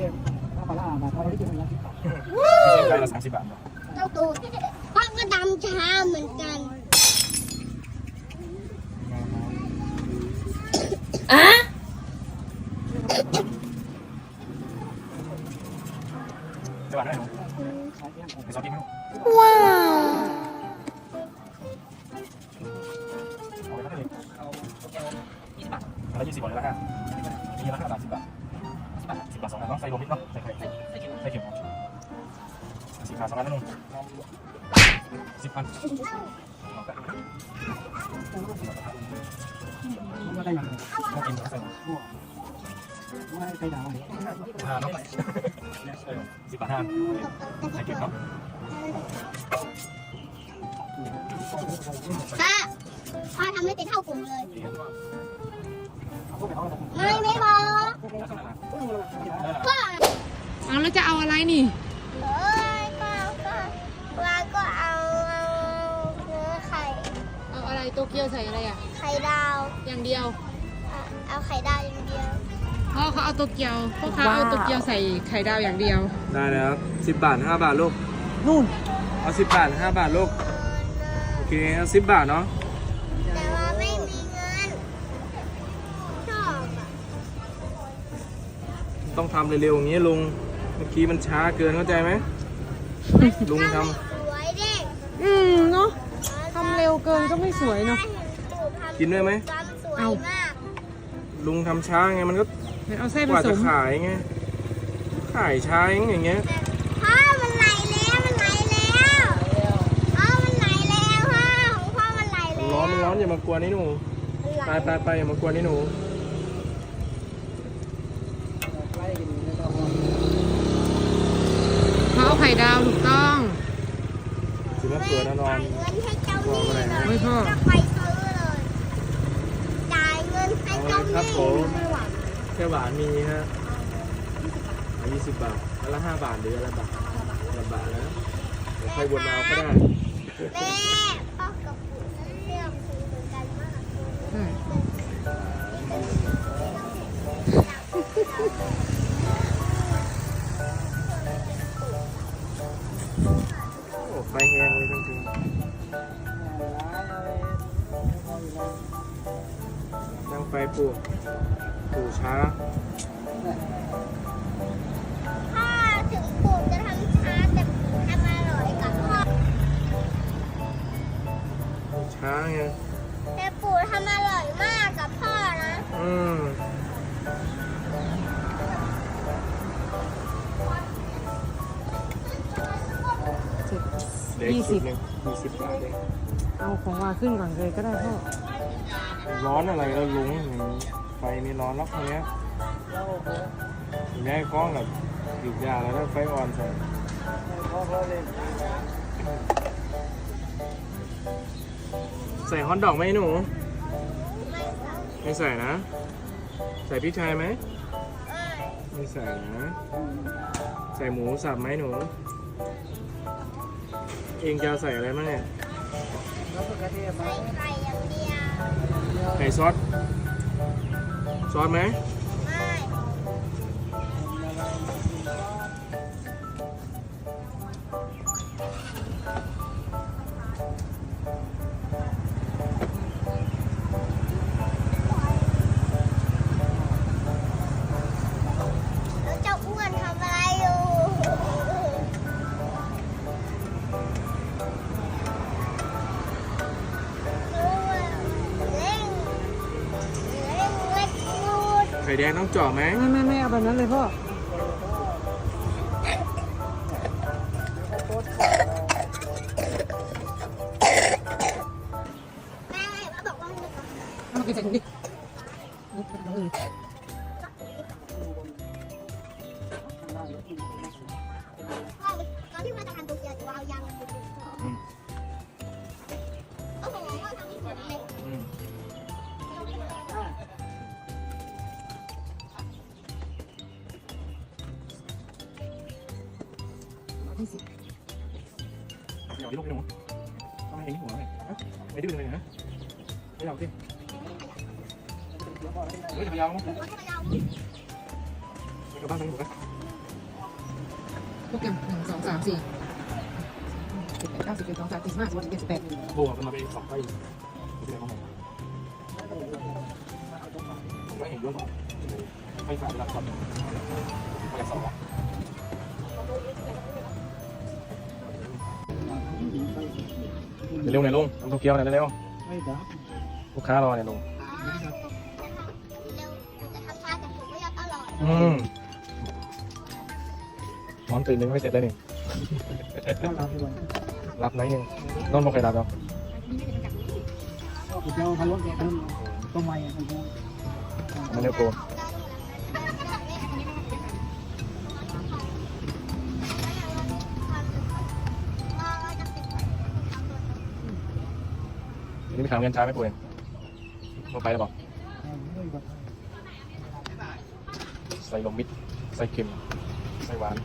สิบาทใบละสามสิบบาทเจ้าตูดพ่อก็ดำช้าเหมือนกันอะจะบาทได้ไหมไปซอสที่ไหมว้าวเอาไปก็ได้เลยอะไรยี่สิบบาทเลยละกันมีราคาบาทสิ บบาทสิบบาทสองอันเนาะใส่โรบิทเนาะใส่ไข่ใส่เข็มสิบบาทสองอันนั่นเองสิบพันว่าได้ยังต้อกินใส่ว่าได้ดาวเนี่ยห้าเนาะสิบบาทห้าใส่เข็มเนาะพ่อพ่อทำให้เป็นเท่ากลุ่มเลยไม่ อ๋อเอาแล้วจะเอาอะไรนี่เอ้ยก็ก็ว่าก็เอาเอาเนื้อไข่ เอาอะไรโตเกียวใส่อะไรอะ ไข่ดาวอย่างเดียวเอาเอาไข่ดาวอย่างเดียวพ่อเขาเอาโตเกียวพ่อเขาเอาโตเกียวใส่ไข่ดาวอย่างเดียว ได้แล้วสิบบาทห้าบาทลูกนู่นเอาสิบบาทห้าบาทลูกโอเคเอาสิบบาทเนาะ แต่ว่าไม่มีเงินชอบอะ ต้องทำเร็วๆอย่างนี้ลุง เมื่อกี้มันช้าเกินเข้าใจไหมลุงทสวยเด็กอืมเนาะทำเร็วเกินก็ไม่สวยเนาะำกินด้วยไหม ทำสวยเอา มากลุงทำช้าไงมันก็เดี๋ยวเอาไส้กผว่าสจะมขายไง ขายช้าอย่างเงี้ย พ่อมันไหลแล้วมันไหลแล้วพ่อมันไหลแล้วพ่อของพ่อมันไหลแล้วร้อนมันร้อนอย่ามากวนนี่หนูไหลไปไปไปอย่ามากวนนี่หนู ใกล้กันนี่ก็ เขาเอา ไข่ดาวถูกต้องสิมาเปิดนะนอนจ่ายเงินให้เจ้าหนี้เลยไม่พ่อจะไปซื้อเลยจ่ายเงินให้เจ้าหครับนี้ผมแค่หวานมีฮะยี่สิบบาทอันละห้าบาทหรืออะไรบาทละบาทนะเดี๋ยวค่อยวนมาเอาก็ได้แม่พ่อกับปู่เลือกซื้อเหมือนกันมาก ไฟแห้งเลยจริงๆนั่งไฟปลูกปลูกช้า พ่อถึงปู่จะทำช้าแต่ปู่ทำอร่อยกับพ่อปลูกช้าไงแต่ปู่ทำอร่อยมากกับพ่อนะ อืม เด็กยี่สุสิดบหนึ่งยี่สิบบาทเองเอาของวาขึ้นก่อนเลยก็ได้พ่อร้อนอะไรแล้วลุงไฟมีร้อนล็อกตรงเนี้ยแม่กล้องกับหยุดยาแล้วถ้าไฟอ่อนใส่พ่อเขาเลยใส่ฮอทดอกไหมหนู ไม่ต้องไม่ใส่นะ ใส่พริกไทยไหมเอ้ยไม่ใส่นะ ใส่หมูสับไหมหนู เองจะเอาใส่อะไรบ้างเนี่ยแล้วก็กระเทียมใส่ไข่อย่างเดียวใส่ซอส ซอสไหมไม่ ข่แดงต้องเจาะไหมไม่ไม่ไม่เอาแบบนั้นเลยพ่อแม่มาบอกว่าให้มันเอาไปใส่ดิ เดี๋ยวที่ลูกพี่หนูต้องให้เองที่หัวเลยไม่ดื้อเลยนะไม่เอาสิเฮ้ยจะไปยาวมั้งหัวจะยาวไปกับบ้านทางหนูกันเโปรแกรมหนึ่งสองสามสี่สิบแปดเก้าสิบเอ็ดสองสามสี่ห้าสิบหกสิบเจ็ดสิบแปดโบกมันมาเป็นสองไฟไม่ได้เข้ามาไม่เห็นด้วยไฟฟ้าเวลาขับไฟสอง เร็วหน่อยลุงทำโตเกียวหน่อยเร็วไม่ดับลูกค้ารอหน่อยลุงเร็วจะทำชาแต่ผมไม่อยากอร่อยอืมนอนตื่นยังไม่เสร็จเลยนี่ก็รับด้วยรับไหนยังนอนบอกใครรับเราก็เจ้าพันรถแกขึ้นก็ไม่ครับผมมันเร็วโก นี่ไปขายเงินช้าไหมป่วยลงไปแล้วบอกใส่ลมมิด ใส่เค็ม ใส่หวาน